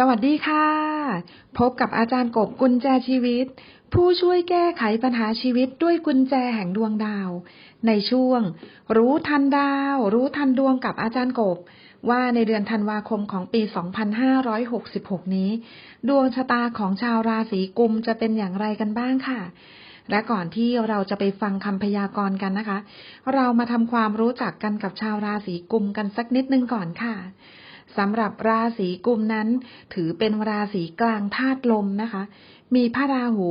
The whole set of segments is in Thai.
สวัสดีค่ะ พบกับอาจารย์กบกุญแจชีวิต ผู้ช่วยแก้ไขปัญหาชีวิตด้วยกุญแจแห่งดวงดาว ในช่วง รู้ทันดาว รู้ทันดวงกับอาจารย์กบ ว่าในเดือนธันวาคมของปี 2566 นี้ ดวงชะตาของชาวราศีกุมจะเป็นอย่างไรกันบ้างค่ะ และก่อนที่เราจะไปฟังคำพยากรณ์กันนะคะ เรามาทำความรู้จักกันกับชาวราศีกุมกันสักนิดนึงก่อนค่ะ สำหรับราศีกุมนั้น ถือเป็นราศีกลางธาตุลมนะคะ มีพระราหู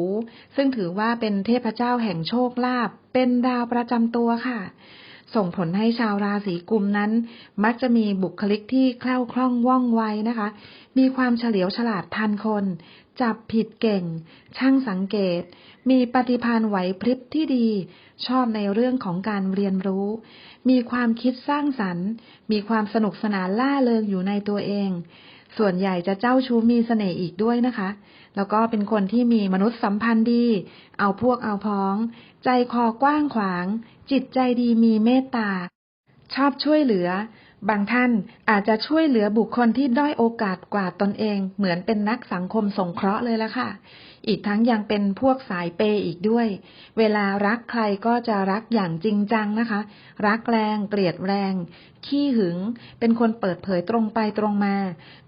ซึ่งถือว่าเป็นเทพเจ้าแห่งโชคลาภเป็นดาวประจำตัวค่ะ ส่งผลให้ชาวราศีกุมนั้น มักจะมีบุคลิกที่แคล่วคล่องว่องไวนะคะ มีความเฉลียวฉลาดทันคน จับผิดเก่ง ช่างสังเกต มีปฏิภาณไหวพริบที่ดี ชอบในเรื่องของการเรียนรู้ มีความคิดสร้างสรรค์ มีความสนุกสนานล่าเริงอยู่ในตัวเอง ส่วนใหญ่จะเจ้าชู้มีเสน่ห์อีกด้วยนะคะ แล้วก็เป็นคนที่มีมนุษยสัมพันธ์ดี เอาพวกเอาพ้อง ใจคอกว้างขวาง จิตใจดีมีเมตตา ชอบช่วยเหลือ บางท่านอาจจะช่วยเหลือบุคคลที่ด้อยโอกาสกว่าตนเอง เหมือนเป็นนักสังคมสงเคราะห์เลยละค่ะ อีกทั้งยังเป็นพวกสายเปย์อีกด้วย เวลารักใครก็จะรักอย่างจริงจังนะคะ รักแรง เกลียดแรง ขี้หึง เป็นคนเปิดเผยตรงไปตรงมา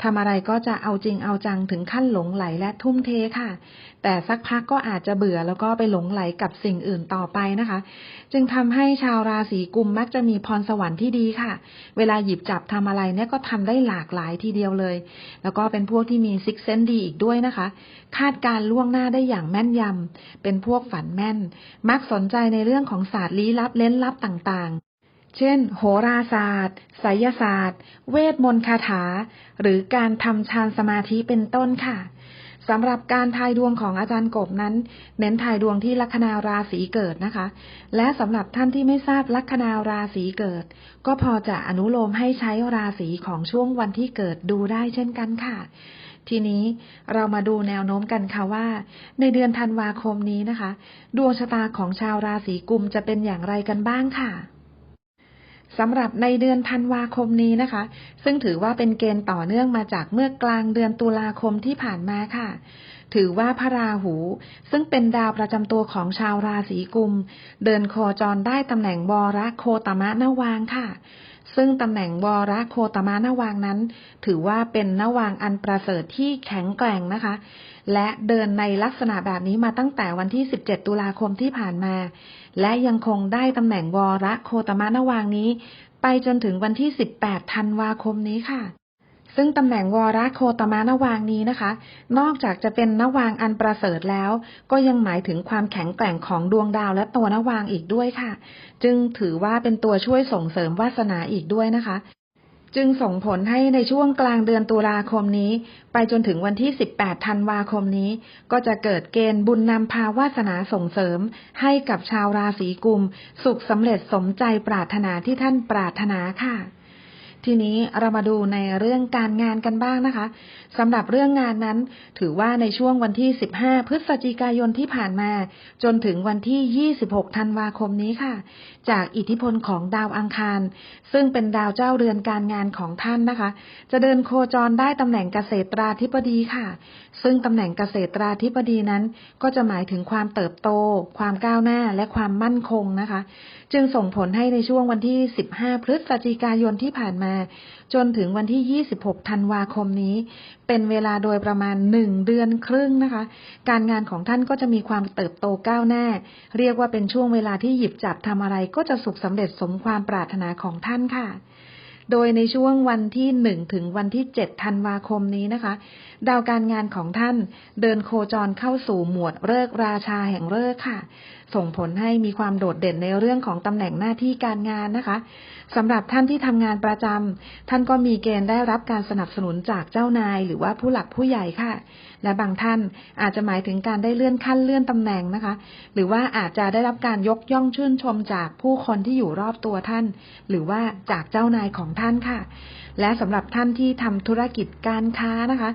ทำอะไรก็จะเอาจริงเอาจังถึงขั้นหลงไหลและทุ่มเทค่ะ แต่สักพักก็อาจจะเบื่อแล้วก็ไปหลงไหลกับสิ่งอื่นต่อไปนะคะ จึงทำให้ชาวราศีกุมมักจะมีพรสวรรค์ที่ดีค่ะ เวลาหยิบจับทำอะไรเนี่ยก็ทำได้หลากหลายทีเดียวเลย แล้วก็เป็นพวกที่มีซิกเซนดีอีกด้วยนะคะ คาดการล่วงหน้าได้อย่างแม่นยำ เป็นพวกฝันแม่น มักสนใจในเรื่องของศาสตร์ลี้ลับเล้นลับต่างๆ เช่น โหราศาสตร์ไสยศาสตร์ เวทมนต์คาถา หรือการทำฌานสมาธิเป็นต้นค่ะสำหรับการทายดวงของอาจารย์กบนั้น เน้นทายดวงที่ลัคนาราศีเกิดนะคะ และสำหรับท่านที่ไม่ทราบลัคนาราศีเกิด ก็พอจะอนุโลมให้ใช้ราศีของช่วงวันที่เกิดดูได้เช่นกันค่ะ ทีนี้เรามาดูแนวโน้มกันค่ะว่า ในเดือนธันวาคมนี้นะคะ ดวงชะตาของชาวราศีกุมจะเป็นอย่างไรกันบ้างค่ะสำหรับในเดือนธันวาคมนี้นะคะ ซึ่งถือว่าเป็นเกณฑ์ต่อเนื่องมาจากเมื่อกลางเดือนตุลาคมที่ผ่านมาค่ะ ถือว่าพระราหู ซึ่งเป็นดาวประจำตัวของชาวราศีกุม เดินโคจรได้ตำแหน่งวรโคตมะนวางค่ะ ซึ่งตำแหน่งวรโคตมานวางนั้น ถือว่าเป็นนวางอันประเสริฐที่แข็งแกร่งนะคะ และเดินในลักษณะแบบนี้มาตั้งแต่วันที่ 17 ตุลาคมที่ผ่านมา และยังคงได้ตำแหน่งวรโคตมานวางนี้ ไปจนถึงวันที่ 18 ธันวาคมนี้ค่ะ ซึ่งตำแหน่งวรโคตมานวางนี้นะคะ นอกจากจะเป็นนวางอันประเสริฐแล้ว ก็ยังหมายถึงความแข็งแกร่งของดวงดาวและตัวนวางอีกด้วยค่ะ จึงถือว่าเป็นตัวช่วยส่งเสริมวาสนาอีกด้วยนะคะ จึงส่งผลให้ในช่วงกลางเดือนตุลาคมนี้ ไปจนถึงวันที่ 18 ธันวาคมนี้ ก็จะเกิดเกณฑ์บุญนำพาวาสนาส่งเสริม ให้กับชาวราศีกุม สุขสำเร็จสมใจปรารถนาที่ท่านปรารถนาค่ะ ทีนี้เรามาดูในเรื่องการงานกันบ้างนะคะสำหรับเรื่องงานนั้น ถือว่าในช่วงวันที่ 15 พฤศจิกายนที่ผ่านมา จนถึงวันที่ 26 ธันวาคมนี้ค่ะ จากอิทธิพลของดาวอังคาร ซึ่งเป็นดาวเจ้าเรือนการงานของท่านนะคะ จะเดินโคจรได้ตำแหน่งเกษตราธิบดีค่ะ ซึ่งตำแหน่งเกษตราธิบดีนั้น ก็จะหมายถึงความเติบโต ความก้าวหน้าและความมั่นคงนะคะ จึงส่งผลให้ในช่วงวันที่ 15 พฤศจิกายนที่ผ่านมาจนถึงวันที่ 26 ธันวาคมนี้ เป็นเวลาโดยประมาณ 1 เดือนครึ่งนะคะ การงานของท่านก็จะมีความเติบโตก้าวหน้า เรียกว่าเป็นช่วงเวลาที่หยิบจับทำอะไรก็จะสุขสำเร็จสมความปรารถนาของท่านค่ะ โดยในช่วงวันที่หนึ่งถึงวันที่เจ็ดธันวาคมนี้นะคะ ดาวการงานของท่านเดินโคจรเข้าสู่หมวดเลิกราชาแห่งเลิกค่ะ ส่งผลให้มีความโดดเด่นในเรื่องของตำแหน่งหน้าที่การงานนะคะสำหรับท่านที่ทำงานประจำท่านก็มีเกณฑ์ได้รับการสนับสนุนจากเจ้านาย หรือว่าผู้หลักผู้ใหญ่ค่ะ และบางท่านอาจจะหมายถึงการได้เลื่อนขั้นเลื่อนตำแหน่งนะคะ หรือว่าอาจจะได้รับการยกย่องชื่นชมจากผู้คนที่อยู่รอบตัวท่าน หรือว่าจากเจ้านายของท่านค่ะ และสำหรับท่านที่ทำธุรกิจการค้านะคะ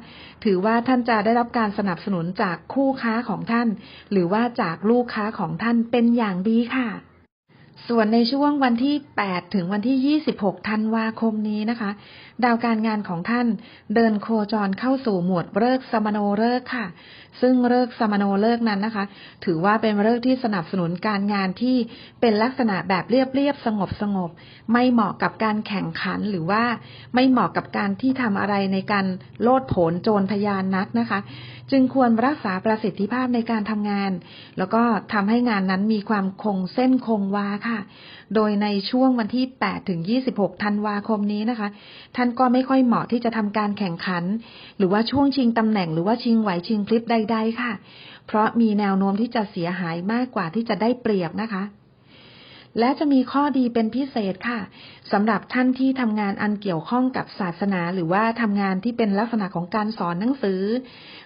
ถือว่าท่านจะได้รับการสนับสนุนจากคู่ค้าของท่าน หรือว่าจากลูกค้าของท่านเป็นอย่างดีค่ะ ส่วนในช่วงวันที่ 8 ถึงวันที่ 26 ธันวาคมนี้นะคะ ดาวการงานของท่านเดินโคจรเข้าสู่หมวดเลิกสมโนเลิกค่ะ ซึ่งเลิกสมโนเลิกนั้นนะคะ ถือว่าเป็นเลิกที่สนับสนุนการงานที่เป็นลักษณะแบบเรียบๆสงบสงบๆไม่เหมาะกับการแข่งขันหรือว่าไม่เหมาะกับการที่ทำอะไรในการโลดโผนโจรทยานนักนะคะ จึงควรรักษาประสิทธิภาพในการทำงาน แล้วก็ทำให้งานนั้นมีความคงเส้นคงวาค่ะ โดยในช่วงวันที่ 8 ถึง 26 ธันวาคมนี้นะคะ ท่านก็ไม่ค่อยเหมาะที่จะทำการแข่งขัน หรือว่าช่วงชิงตำแหน่งหรือว่าชิงไหวชิงคลิปใด ๆ ค่ะ เพราะมีแนวโน้มที่จะเสียหายมากกว่าที่จะได้เปรียบนะคะ และจะมีข้อดีเป็นพิเศษค่ะสำหรับท่านที่ทำงานอันเกี่ยวข้องกับศาสนา หรือว่าทำงานที่เป็นลักษณะของการสอนหนังสือ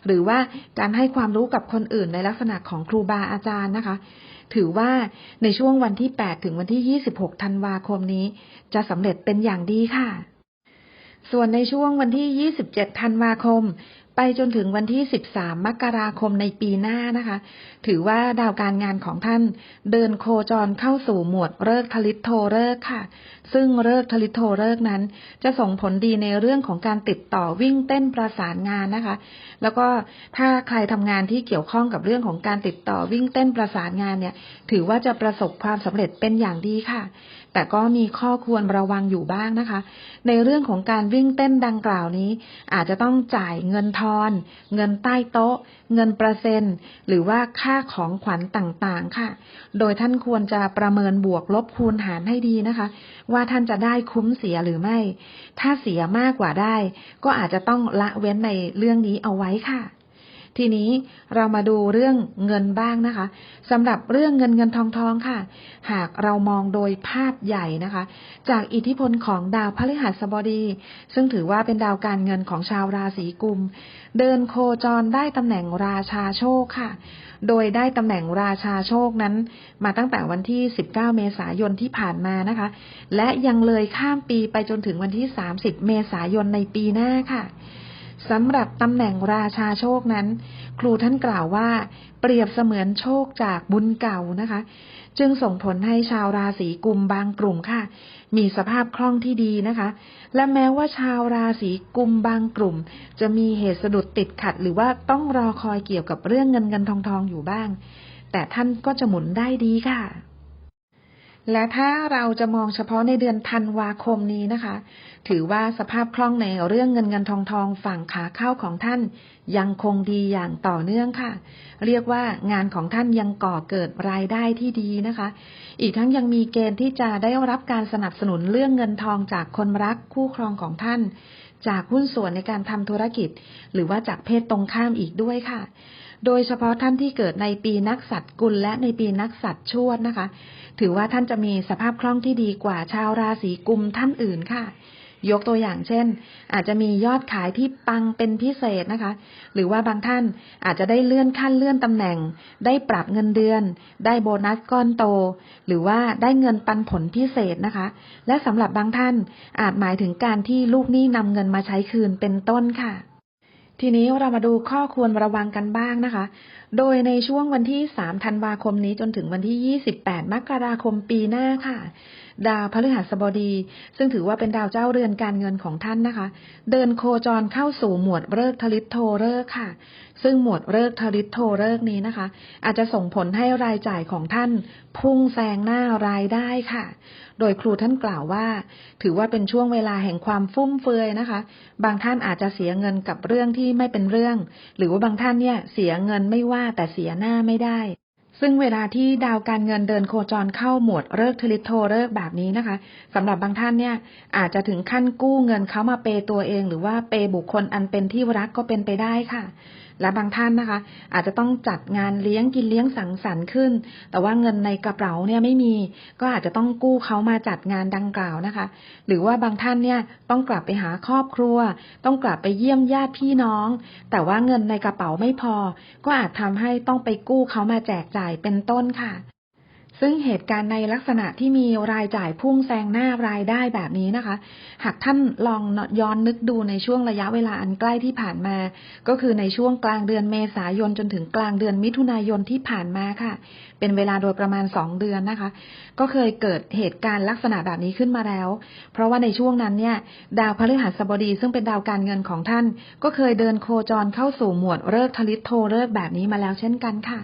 หรือว่าการให้ความรู้กับคนอื่นในลักษณะของครูบาอาจารย์นะคะ ถือว่าในช่วงวันที่ 8 ถึงวันที่ 26 ธันวาคมนี้ จะสำเร็จเป็นอย่างดีค่ะส่วนในช่วงวันที่ 27 ธันวาคม ไปจนถึงวันที่ 13 มกราคมในปีหน้านะคะ ถือว่าดาวการงานของท่านเดินโคจรเข้าสู่หมวดเลิกทลิตโทเลิกค่ะ ซึ่งเลิกทลิตโทเลิกนั้น จะส่งผลดีในเรื่องของการติดต่อวิ่งเต้นประสานงานนะคะ แล้วก็ถ้าใครทำงานที่เกี่ยวข้องกับเรื่องของการติดต่อวิ่งเต้นประสานงานเนี่ย ถือว่าจะประสบความสำเร็จเป็นอย่างดีค่ะ แต่ก็มีข้อควรระวังอยู่บ้างนะคะ ในเรื่องของการวิ่งเต้นดังกล่าวนี้ อาจจะต้องจ่ายเงินทอนเงินใต้โต๊ะ เงินเปอร์เซ็นต์ หรือว่าค่าของขวัญต่างๆ ค่ะ โดยท่านควรจะประเมินบวกลบคูณหารให้ดีนะคะ ว่าท่านจะได้คุ้มเสียหรือไม่ ถ้าเสียมากกว่าได้ ก็อาจจะต้องละเว้นในเรื่องนี้เอาไว้ค่ะ ทีนี้เรามาดูเรื่องเงินบ้างนะคะสำหรับเรื่องเงินเงินทองทองค่ะ หากเรามองโดยภาพใหญ่นะคะ จากอิทธิพลของดาวพฤหัสบดี ซึ่งถือว่าเป็นดาวการเงินของชาวราศีกุม เดินโคจรได้ตำแหน่งราชาโชคค่ะ โดยได้ตำแหน่งราชาโชคนั้น มาตั้งแต่วันที่ 19 เมษายนที่ผ่านมานะคะ และยังเลยข้ามปีไปจนถึงวันที่ 30 เมษายนในปีหน้าค่ะ สำหรับตำแหน่งราชาโชคนั้น ครูท่านกล่าวว่า เปรียบเสมือนโชคจากบุญเก่านะคะ จึงส่งผลให้ชาวราศีกุมบางกลุ่มค่ะ มีสภาพคล่องที่ดีนะคะ และแม้ว่าชาวราศีกุมบางกลุ่ม จะมีเหตุสะดุดติดขัด หรือว่าต้องรอคอยเกี่ยวกับเรื่องเงินเงินทองทองอยู่บ้าง แต่ท่านก็จะหมุนได้ดีค่ะ และถ้าเราจะมองเฉพาะในเดือนธันวาคมนี้นะคะ ถือว่าสภาพคล่องในเรื่องเงินเงินทองทองฝั่งขาเข้าของท่าน ยังคงดีอย่างต่อเนื่องค่ะ เรียกว่างานของท่านยังก่อเกิดรายได้ที่ดีนะคะ อีกทั้งยังมีเกณฑ์ที่จะได้รับการสนับสนุนเรื่องเงินทองจากคนรักคู่ครองของท่าน จากหุ้นส่วนในการทำธุรกิจ หรือว่าจากเพศตรงข้ามอีกด้วยค่ะ โดยเฉพาะท่านที่เกิดในปีนักสัตว์กุลและในปีนักสัตว์ชวดนะคะ ถือว่าท่านจะมีสภาพคล่องที่ดีกว่าชาวราศีกุมท่านอื่นค่ะ ยกตัวอย่างเช่น อาจจะมียอดขายที่ปังเป็นพิเศษนะคะ หรือว่าบางท่านอาจจะได้เลื่อนขั้นเลื่อนตำแหน่ง ได้ปรับเงินเดือน ได้โบนัสก้อนโต หรือว่าได้เงินปันผลพิเศษนะคะ และสำหรับบางท่านอาจหมายถึงการที่ลูกหนี้นำเงินมาใช้คืนเป็นต้นค่ะทีนี้เรามาดูข้อควรระวังกันบ้างนะคะ โดยในช่วงวันที่ 3 ธันวาคมนี้จนถึงวันที่ 28 มกราคมปีหน้าค่ะ ดาวพฤหัสบดี ซึ่งถือว่าเป็นดาวเจ้าเรือนการเงินของท่านนะคะ เดินโคจรเข้าสู่หมวดเลิกทลิตโทเลิกค่ะ ซึ่งหมวดเลิกทลิตโทเลิกนี้นะคะ อาจจะส่งผลให้รายจ่ายของท่านพุ่งแซงหน้ารายได้ค่ะ โดยครูท่านกล่าวว่า ถือว่าเป็นช่วงเวลาแห่งความฟุ่มเฟือยนะคะ บางท่านอาจจะเสียเงินกับเรื่องที่ไม่เป็นเรื่อง หรือว่าบางท่านเนี่ยเสียเงินไม่ว่าแต่เสียหน้าไม่ได้ ซึ่งเวลาที่ดาวการเงินเดินโคจรเข้าหมวดเลิกทลิโทเลิกแบบนี้นะคะสำหรับบางท่านเนี่ยอาจจะถึงขั้นกู้เงินเขามาเปย์ตัวเอง หรือว่าเปย์บุคคลอันเป็นที่รักก็เป็นไปได้ค่ะ และบางท่านนะคะ อาจจะต้องจัดงานเลี้ยงกินเลี้ยงสังสรรค์ขึ้น แต่ว่าเงินในกระเป๋าเนี่ยไม่มี ก็อาจจะต้องกู้เขามาจัดงานดังกล่าวนะคะ หรือว่าบางท่านเนี่ยต้องกลับไปหาครอบครัว ต้องกลับไปเยี่ยมญาติพี่น้อง แต่ว่าเงินในกระเป๋าไม่พอ ก็อาจทำให้ต้องไปกู้เขามาแจกจ่ายเป็นต้นค่ะ ซึ่งเหตุการณ์ในลักษณะที่มีรายจ่ายพุ่งแซงหน้ารายได้แบบนี้นะคะ หากท่านลองย้อนนึกดูในช่วงระยะเวลาอันใกล้ที่ผ่านมา ก็คือในช่วงกลางเดือนเมษายนจนถึงกลางเดือนมิถุนายนที่ผ่านมาค่ะ เป็นเวลาโดยประมาณ 2 เดือนนะคะ ก็เคยเกิดเหตุการณ์ลักษณะแบบนี้ขึ้นมาแล้ว เพราะว่าในช่วงนั้นเนี่ย ดาวพฤหัสบดีซึ่งเป็นดาวการเงินของท่าน ก็เคยเดินโคจรเข้าสู่หมวดเลิกทลิตโทเลิกแบบนี้มาแล้วเช่นกันค่ะ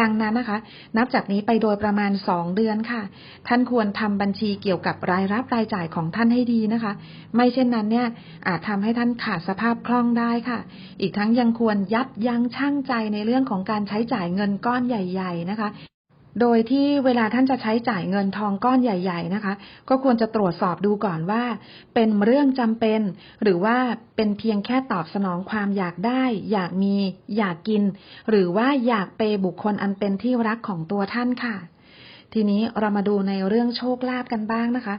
ดังนั้นนะคะ นับจากนี้ไปโดยประมาณ 2 เดือนค่ะ ท่านควรทำบัญชีเกี่ยวกับรายรับรายจ่ายของท่านให้ดีนะคะ ไม่เช่นนั้นเนี่ยอาจทำให้ท่านขาดสภาพคล่องได้ค่ะ อีกทั้งยังควรยับยั้งชั่งใจในเรื่องของการใช้จ่ายเงินก้อนใหญ่ ๆ นะคะ โดยที่เวลาท่านจะใช้จ่ายเงินทองก้อนใหญ่ ๆ นะคะ ก็ควรจะตรวจสอบดูก่อนว่า เป็นเรื่องจำเป็น หรือว่าเป็นเพียงแค่ตอบสนองความอยากได้ อยากมี อยากกิน หรือว่าอยากเปย์บุคคลอันเป็นที่รักของตัวท่านค่ะ ทีนี้เรามาดูในเรื่องโชคลาภกันบ้างนะคะ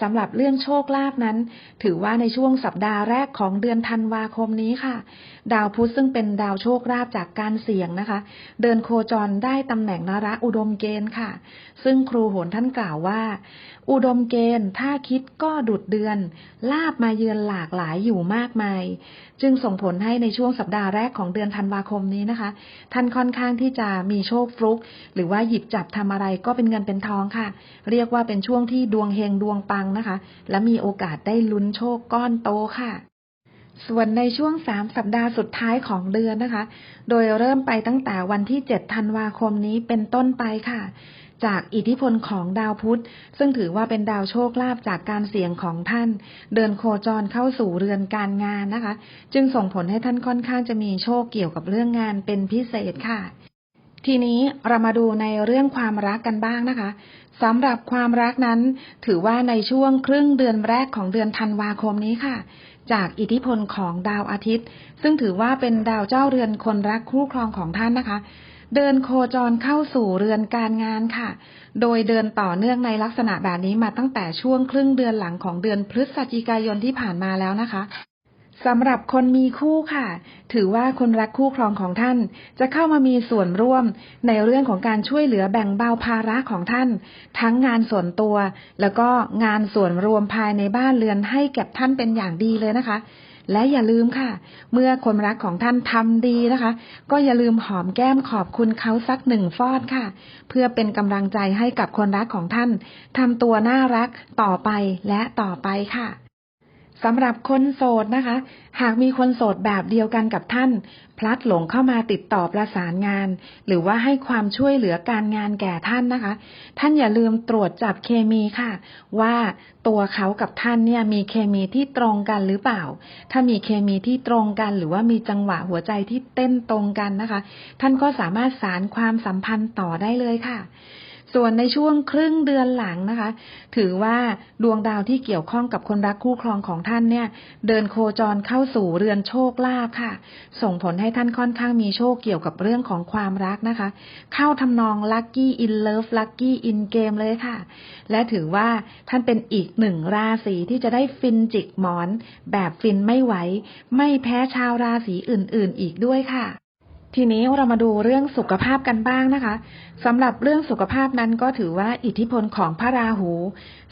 สำหรับเรื่องโชคลาภนั้น ถือว่าในช่วงสัปดาห์แรกของเดือนธันวาคมนี้ค่ะ ดาวพุธซึ่งเป็นดาวโชคลาภจากการเสี่ยงนะคะ เดินโคจรได้ตำแหน่งนระอุดมเกณฑ์ค่ะ ซึ่งครูโหนท่านกล่าวว่า อุดมเกณฑ์ถ้าคิดก็ดุดเดือน ลาบมาเยือนหลากหลายอยู่มากมาย จึงส่งผลให้ในช่วงสัปดาห์แรกของเดือนธันวาคมนี้นะคะ ท่านค่อนข้างที่จะมีโชคฟลุก หรือว่าหยิบจับทำอะไรก็เป็นเงินเป็นทองค่ะ เรียกว่าเป็นช่วงที่ดวงเฮงดวงปังนะคะ และมีโอกาสได้ลุ้นโชคก้อนโตค่ะส่วนในช่วงสามสัปดาห์สุดท้ายของเดือนนะคะ โดยเริ่มไปตั้งแต่วันที่ 7 ธันวาคมนี้เป็นต้นไปค่ะ จากอิทธิพลของดาวพุธ ซึ่งถือว่าเป็นดาวโชคลาภจากการเสี่ยงของท่าน เดินโคจรเข้าสู่เรือนการงานนะคะ จึงส่งผลให้ท่านค่อนข้างจะมีโชคเกี่ยวกับเรื่องงานเป็นพิเศษค่ะ ทีนี้เรามาดูในเรื่องความรักกันบ้างนะคะสำหรับความรักนั้น ถือว่าในช่วงครึ่งเดือนแรกของเดือนธันวาคมนี้ค่ะ จากอิทธิพลของดาวอาทิตย์ ซึ่งถือว่าเป็นดาวเจ้าเรือนคนรักคู่ครองของท่านนะคะ เดินโคจรเข้าสู่เรือนการงานค่ะ โดยเดินต่อเนื่องในลักษณะแบบนี้มาตั้งแต่ช่วงครึ่งเดือนหลังของเดือนพฤศจิกายนที่ผ่านมาแล้วนะคะ สำหรับคนมีคู่ค่ะ ถือว่าคนรักคู่ครองของท่าน จะเข้ามามีส่วนร่วมในเรื่องของการช่วยเหลือแบ่งเบาภาระของท่าน ทั้งงานส่วนตัว แล้วก็งานส่วนรวมภายในบ้านเรือนให้แก่ท่านเป็นอย่างดีเลยนะคะ และอย่าลืมค่ะ เมื่อคนรักของท่านทำดีนะคะ ก็อย่าลืมหอมแก้มขอบคุณเขาสักหนึ่งฟอดค่ะ เพื่อเป็นกำลังใจให้กับคนรักของท่านทำตัวน่ารักต่อไปและต่อไปค่ะ สำหรับคนโสดนะคะ หากมีคนโสดแบบเดียวกันกับท่าน พลัดหลงเข้ามาติดต่อประสานงาน หรือว่าให้ความช่วยเหลือการงานแก่ท่านนะคะ ท่านอย่าลืมตรวจจับเคมีค่ะ ว่าตัวเขากับท่านเนี่ยมีเคมีที่ตรงกันหรือเปล่า ถ้ามีเคมีที่ตรงกัน หรือว่ามีจังหวะหัวใจที่เต้นตรงกันนะคะ ท่านก็สามารถสารความสัมพันธ์ต่อได้เลยค่ะ ส่วนในช่วงครึ่งเดือนหลังนะคะ ถือว่าดวงดาวที่เกี่ยวข้องกับคนรักคู่ครองของท่านเนี่ย เดินโคจรเข้าสู่เรือนโชคลาภค่ะ ส่งผลให้ท่านค่อนข้างมีโชคเกี่ยวกับเรื่องของความรักนะคะ เข้าทำนองลัคกี้อินเลิฟลัคกี้อินเกมเลยค่ะ และถือว่าท่านเป็นอีกหนึ่งราศีที่จะได้ฟินจิกหมอน แบบฟินไม่ไหว ไม่แพ้ชาวราศีอื่นๆ อีกด้วยค่ะ ทีนี้เรามาดูเรื่องสุขภาพกันบ้างนะคะสำหรับเรื่องสุขภาพนั้นก็ถือว่าอิทธิพลของพระราหู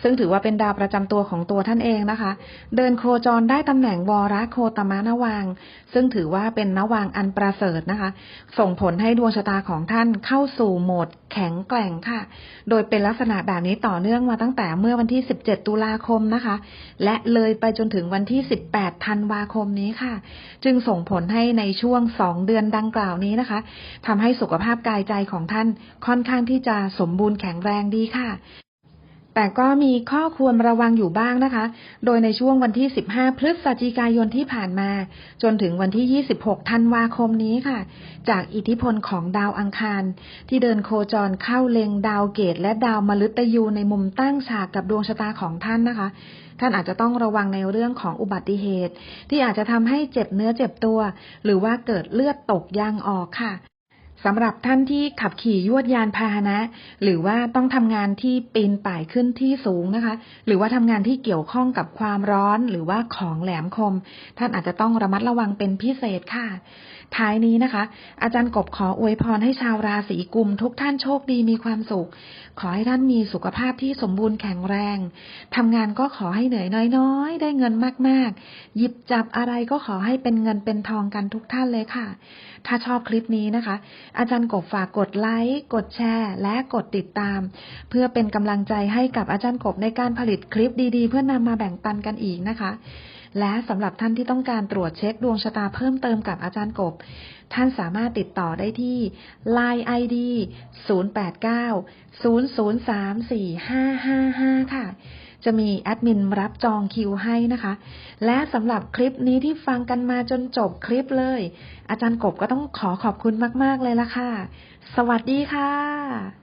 ซึ่งถือว่าเป็นดาวประจำตัวของตัวท่านเองนะคะ เดินโคจรได้ตำแหน่งวรโคตมานวางซึ่งถือว่าเป็นนวางอันประเสริฐนะคะ ส่งผลให้ดวงชะตาของท่านเข้าสู่โหมดแข็งแกร่งค่ะ โดยเป็นลักษณะแบบนี้ต่อเนื่องมาตั้งแต่เมื่อวันที่ 17 ตุลาคมนะคะ และเลยไปจนถึงวันที่ 18 ธันวาคมนี้ค่ะ จึงส่งผลให้ในช่วง 2 เดือนดังกล่าวนี้นะคะทำให้สุขภาพกายใจของท่านค่อนข้างที่จะสมบูรณ์แข็งแรงดีค่ะ แต่ก็มีข้อควรระวังอยู่บ้างนะคะ โดยในช่วงวันที่ 15 พฤศจิกายนที่ผ่านมา จนถึงวันที่ 26 ธันวาคมนี้ค่ะ จากอิทธิพลของดาวอังคาร ที่เดินโคจรเข้าเล็งดาวเกต และดาวมฤตยูในมุมตั้งฉากกับดวงชะตาของท่านนะคะ ท่านอาจจะต้องระวังในเรื่องของอุบัติเหตุ ที่อาจจะทำให้เจ็บเนื้อเจ็บตัว หรือว่าเกิดเลือดตกยางออกค่ะ สำหรับท่านที่ขับขี่ยวดยานพาหนะ หรือว่าต้องทำงานที่ปีนป่ายขึ้นที่สูงนะคะ หรือว่าทำงานที่เกี่ยวข้องกับความร้อนหรือว่าของแหลมคม ท่านอาจจะต้องระมัดระวังเป็นพิเศษค่ะ ท้ายนี้นะคะ อาจารย์กบขออวยพรให้ชาวราศีกุมทุกท่านโชคดีมีความสุข ขอให้ท่านมีสุขภาพที่สมบูรณ์แข็งแรงทำงานก็ขอให้เหนื่อยน้อยๆ ได้เงินมากๆ หยิบจับอะไรก็ขอให้เป็นเงินเป็นทองกันทุกท่านเลยค่ะ ถ้าชอบคลิปนี้นะคะอาจารย์กบฝากกดไลค์ กดแชร์ และกดติดตาม เพื่อเป็นกำลังใจให้กับอาจารย์กบในการผลิตคลิปดีๆ เพื่อนำมาแบ่งปันกันอีกนะคะ และสำหรับท่านที่ต้องการตรวจเช็คดวงชะตาเพิ่มเติมกับอาจารย์กบ ท่านสามารถติดต่อได้ที่ Line ID 0890034555 ค่ะ จะมีแอดมินรับจองคิวให้นะคะ และสำหรับคลิปนี้ที่ฟังกันมาจนจบคลิปเลย อาจารย์กบก็ต้องขอขอบคุณมาก ๆ เลยละค่ะ สวัสดีค่ะ